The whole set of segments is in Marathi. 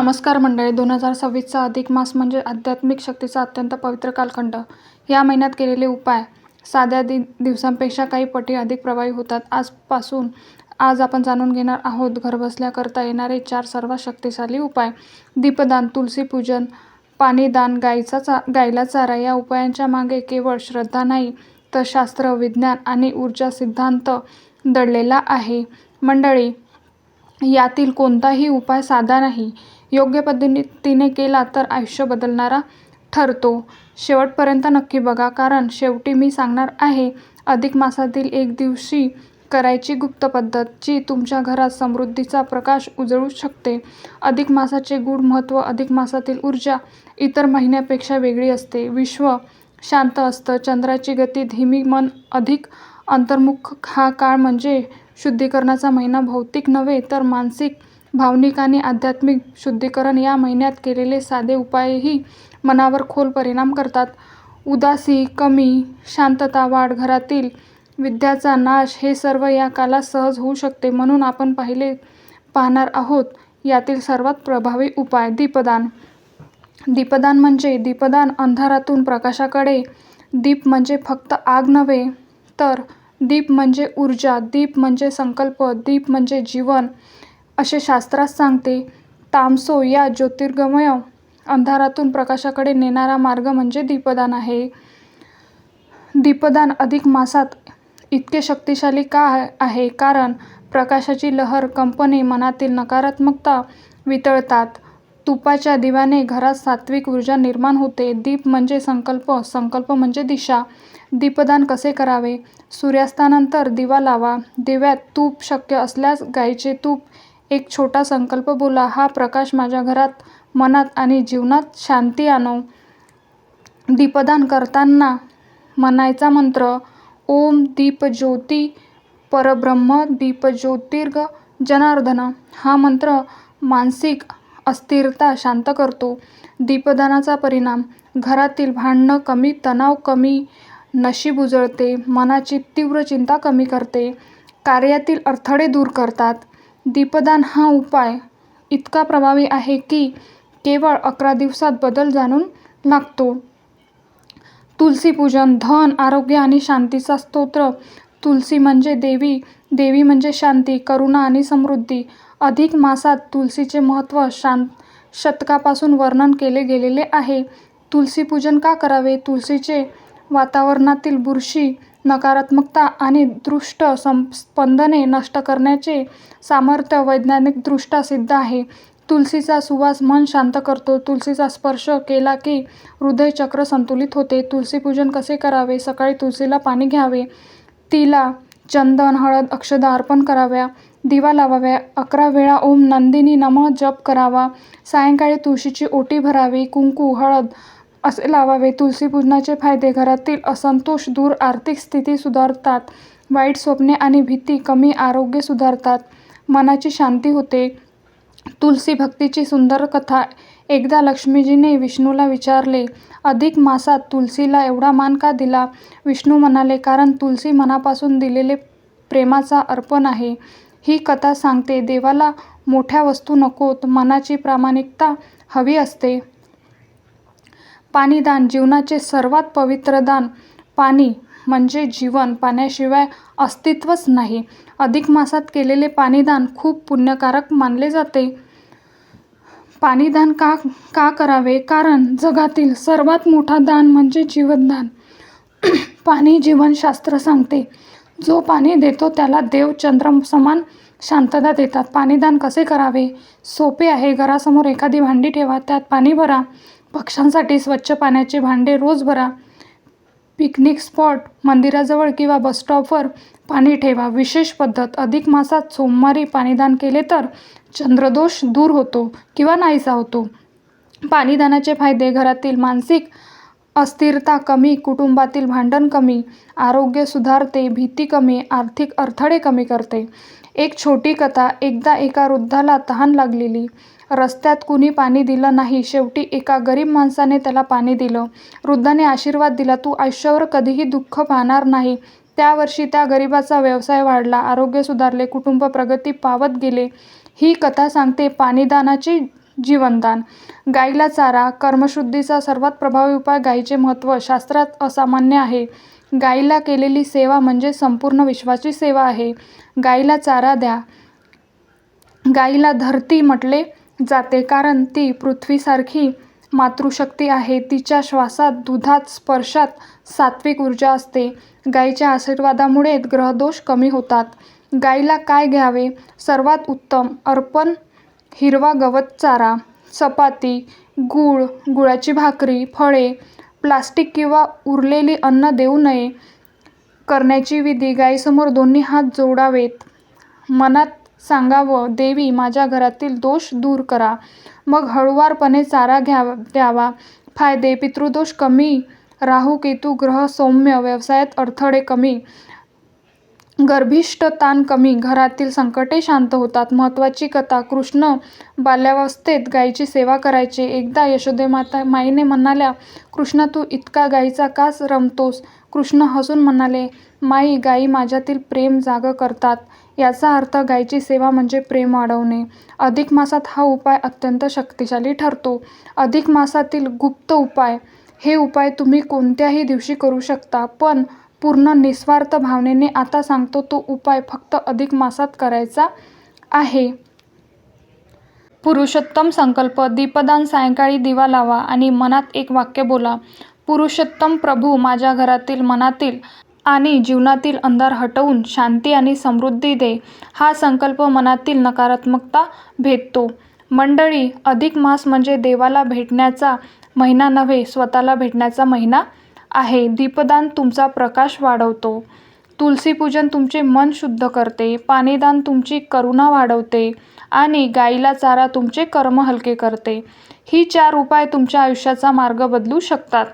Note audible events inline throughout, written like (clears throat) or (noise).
नमस्कार मंडळी दोन हजार सव्वीसचा अधिक मास म्हणजे आध्यात्मिक शक्तीचा अत्यंत पवित्र कालखंड. या महिन्यात केलेले उपाय साध्या दि दिवसांपेक्षा काही पटी अधिक प्रभावी होतात. आजपासून आज आपण जाणून घेणार आहोत घरबसल्या करता येणारे चार सर्वात शक्तिशाली उपाय. दीपदान तुलसी पूजन पाणीदान गाईचा चा गाईला चारा. या उपायांच्या मागे केवळ श्रद्धा नाही तर शास्त्र विज्ञान आणि ऊर्जा सिद्धांत दडलेला आहे. मंडळी यातील कोणताही उपाय साधा नाही. योग्य पद्धतीने केला तर आयुष्य बदलणारा ठरतो. शेवटपर्यंत नक्की बघा कारण शेवटी मी सांगणार आहे अधिक मासातील एक दिवशी करायची गुप्त पद्धत जी तुमच्या घरात समृद्धीचा प्रकाश उजळू शकते. अधिक मासाचे गूढ महत्त्व अधिक मासातील ऊर्जा इतर महिन्यापेक्षा वेगळी असते. विश्व शांत असतं. चंद्राची गती धीमी मन अधिक अंतर्मुख. हा काळ म्हणजे शुद्धीकरणाचा महिना. भौतिक नव्हे तर मानसिक भावनिक आणि आध्यात्मिक शुद्धीकरण या महिन्यात केलेले साधे उपायही मनावर खोल परिणाम करतात. उदासी कमी शांतता वाढ घरातील विद्याचा नाश हे सर्व या काला सहज होऊ शकते म्हणून आपण पाहिले पाहणार आहोत. यातील सर्वात प्रभावी उपाय दीपदान. दीपदान म्हणजे दीपदान अंधारातून प्रकाशाकडे. दीप म्हणजे फक्त आग नव्हे तर दीप म्हणजे ऊर्जा. दीप म्हणजे संकल्प. दीप म्हणजे जीवन. असे शास्त्रात सांगते तामसो या ज्योतिर्गमय अंधारातून प्रकाशाकडे नेणारा मार्ग म्हणजे दीपदान आहे. दीपदान अधिक मासात इतके शक्तिशाली का आहे? कारण प्रकाशाची लहर कंपने मनातील नकारात्मकता वितळतात. तुपाच्या दिव्याने घरात सात्विक ऊर्जा निर्माण होते. दीप म्हणजे संकल्प संकल्प म्हणजे दिशा. दीपदान कसे करावे? सूर्यास्तानंतर दिवा लावा. दिव्यात तूप शक्य असल्यास गाईचे तूप एक छोटा संकल्प बोला. हा प्रकाश माझ्या घरात मनात आणि जीवनात शांती आणो. दीपदान करताना म्हणायचा मंत्र ओम दीपज्योती परब्रह्म दीपज्योतिर्ग जनार्दन. हा मंत्र मानसिक अस्थिरता शांत करतो. दीपदानाचा परिणाम घरातील भांडणं कमी तणाव कमी नशीब उजळते मनाची तीव्र चिंता कमी करते कार्यातील अडथळे दूर करतात. दीपदान हा उपाय इतका प्रभावी आहे की केवळ अकरा दिवसात बदल जाणून लागतो. तुलसी पूजन धन आरोग्य आणि शांतीचा स्तोत्र. तुलसी म्हणजे देवी देवी म्हणजे शांती करुणा आणि समृद्धी. अधिक मासात तुलसीचे महत्त्व शांत शतकापासून वर्णन केले गेलेले आहे. तुलसी पूजन का करावे? तुलसीचे वातावरणातील बुरशी नकारात्मकता आणि दृष्ट सं स्पंदने नष्ट करण्याचे सामर्थ्य वैज्ञानिकदृष्ट्या सिद्ध आहे. तुलसीचा सुवास मन शांत करतो. तुलसीचा स्पर्श केला की हृदयचक्र संतुलित होते. तुलसी पूजन कसे करावे? सकाळी तुलसीला पाणी घ्यावे. तिला चंदन हळद अक्षदा अर्पण कराव्या. दिवा लावाव्या. अकरा वेळा ओम नंदिनी नमः जप करावा. सायंकाळी तुळशीची ओटी भरावी. कुंकू हळद असे लावावे. तुलसी पूजनाचे फायदे घरातील असंतोष दूर आर्थिक स्थिती सुधारतात वाईट स्वप्ने आणि भीती कमी आरोग्य सुधारतात मनाची शांती होते. तुलसी भक्तीची सुंदर कथा. एकदा लक्ष्मीजीने विष्णूला विचारले अधिक मासात तुलसीला एवढा मान का दिला? विष्णू म्हणाले कारण तुलसी मनापासून दिलेले प्रेमाचा अर्पण आहे. ही कथा सांगते देवाला मोठ्या वस्तू नकोत मनाची प्रामाणिकता हवी असते. पाणीदान जीवनाचे सर्वात पवित्र दान. पाणी म्हणजे जीवन. पाण्याशिवाय अस्तित्वच नाही. अधिक मासात केलेले पाणीदान खूप पुण्यकारक मानले जाते. पाणीदान का का करावे? कारण जगातील सर्वात मोठा दान म्हणजे जीवनदान. (clears throat) पाणी जीवनशास्त्र सांगते जो पाणी देतो त्याला देव चंद्र समान शांतता देतात. पाणीदान कसे करावे? सोपे आहे. घरासमोर एखादी भांडी ठेवा त्यात पाणी भरा. पक्ष्यांसाठी स्वच्छ पाण्याचे भांडे रोज भरा. पिकनिक स्पॉट मंदिराजवळ किंवा बसस्टॉपवर पाणी ठेवा. विशेष पद्धत अधिक मासात सोमवारी पाणीदान केले तर चंद्रदोष दूर होतो किंवा नाहीसा होतो. पाणीदानाचे फायदे घरातील मानसिक अस्थिरता कमी कुटुंबातील भांडण कमी आरोग्य सुधारते भीती कमी आर्थिक अडथळे कमी करते. एक छोटी कथा एकदा एका वृद्धाला तहान लागलेली. रस्त्यात कुणी पाणी दिलं नाही. शेवटी एका गरीब माणसाने त्याला पाणी दिलं. वृद्धाने आशीर्वाद दिला तू आयुष्यावर कधीही दुःख पाहणार नाही त्या वर्षी त्या गरिबाचा व्यवसाय वाढला. आरोग्य सुधारले कुटुंब प्रगती पावत गेले. ही कथा सांगते पाणीदानाची जीवनदान. गाईला चारा कर्मशुद्धीचा सर्वात प्रभावी उपाय गाईचे महत्त्व शास्त्रात असामान्य आहे. गाईला केलेली सेवा म्हणजे संपूर्ण विश्वाची सेवा आहे. गाईला चारा द्या. गाईला धरती म्हटले जाते. कारण ती पृथ्वीसारखी मातृशक्ती आहे. तिच्या श्वासात दुधात स्पर्शात सात्विक ऊर्जा असते. गाईच्या आशीर्वादामुळे ग्रहदोष कमी होतात. गाईला काय घ्यावे? सर्वात उत्तम अर्पण हिरवा गवत चारा चपाती गूळ गुळाची भाकरी फळे प्लास्टिक किंवा उरलेली अन्न देऊ नये. करण्याची विधी गाईसमोर दोन्ही हात जोडावेत. मनात सांगावं देवी माझ्या घरातील दोष दूर करा. मग हळुवारपणे चारा घ्या द्यावा. फायदे पितृदोष कमी राहू केतू ग्रह सौम्य व्यवसायात अडथळे कमी. गर्भिष्ठ ताण कमी घरातील संकटे शांत होतात. महत्त्वाची कथा कृष्ण बाल्यावस्थेत गायीची सेवा करायचे. एकदा यशोदे माता माईने म्हणाल्या कृष्णा तू इतका गायीचा कास रमतोस? कृष्ण हसून म्हणाले माई गायी माझ्यातील प्रेम जाग करतात. याचा अर्थ गायीची सेवा म्हणजे प्रेम वाढवणे. अधिक मासात हा उपाय अत्यंत शक्तिशाली ठरतो. अधिक मासातील गुप्त उपाय. हे उपाय तुम्ही कोणत्याही दिवशी करू शकता पण पूर्ण निस्वार्थ भावनेने आता सांगतो तो उपाय फक्त अधिक मासात करायचा आहे. पुरुषोत्तम संकल्प दीपदान सायंकाळी दिवा लावा आणि मनात एक वाक्य बोला. पुरुषोत्तम प्रभू माझ्या घरातील मनातील आणि जीवनातील अंधार हटवून शांती आणि समृद्धी दे. हा संकल्प मनातील नकारात्मकता भेटतो. मंडळी अधिक मास म्हणजे देवाला भेटण्याचा महिना नव्हे स्वतःला भेटण्याचा महिना आहे. दीपदान तुमचा प्रकाश वाढवतो. तुलसीपूजन तुमचे मन शुद्ध करते. पाणीदान तुमची करुणा वाढवते. आणि गाईला चारा तुमचे कर्म हलके करते. ही चार उपाय तुमच्या आयुष्याचा मार्ग बदलू शकतात.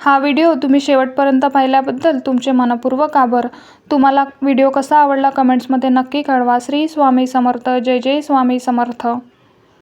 हा व्हिडिओ तुम्ही शेवटपर्यंत पाहिल्याबद्दल तुमचे मनपूर्वक आभार. तुम्हाला व्हिडिओ कसा आवडला कमेंट्समध्ये नक्की कळवा. श्री स्वामी समर्थ. जय जय स्वामी समर्थ.